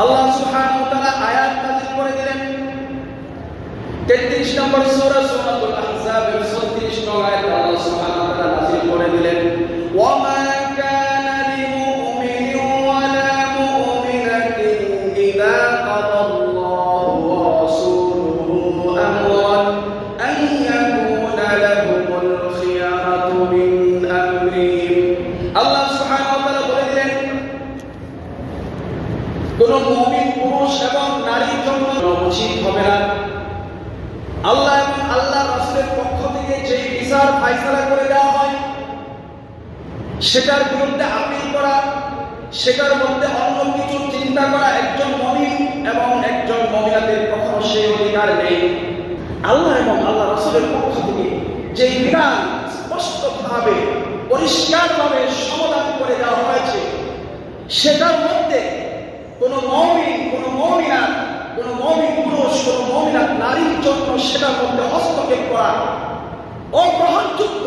আল্লাহ সুবহানাহু ওয়া তাআলা আয়াত নাযিল করে দিলেন। 33 নম্বর সূরা সূরাতুল আহজাবের 36 নং আয়াত আল্লাহ সুবহানাহু ওয়া তাআলা নাযিল করে দিলেন, ওয়া মা কানা লিমুমিনিন ওয়ালা মুমিনাতিন ইযা কোন মুমিন, পুরুষ এবং নারীর জন্য উচিত হবে না। আল্লাহ এবং আল্লাহ রাসূলের পক্ষ থেকে যে বিচার ফাইসালা করে দেওয়া হয়, সেটার বিরুদ্ধে আপিল করা, সেটার মধ্যে অন্য কিছু চিন্তা করা একজন মমিন এবং একজন মহিলাদের কখনো সেই অধিকার নেই। আল্লাহ এবং আল্লাহ রাসূলের পক্ষ থেকে যে বিধান স্পষ্টভাবে, পরিষ্কারভাবে সমাধান করে দেওয়া হয়েছে, সেটার মধ্যে কোন মৌমিন, কোন মৌমিনা কোন মৌমিন পুরুষ, কোন মৌমিনা নারীর জন্য সেটার মধ্যে হস্তক্ষেপ করা। অগ্রহণযোগ্য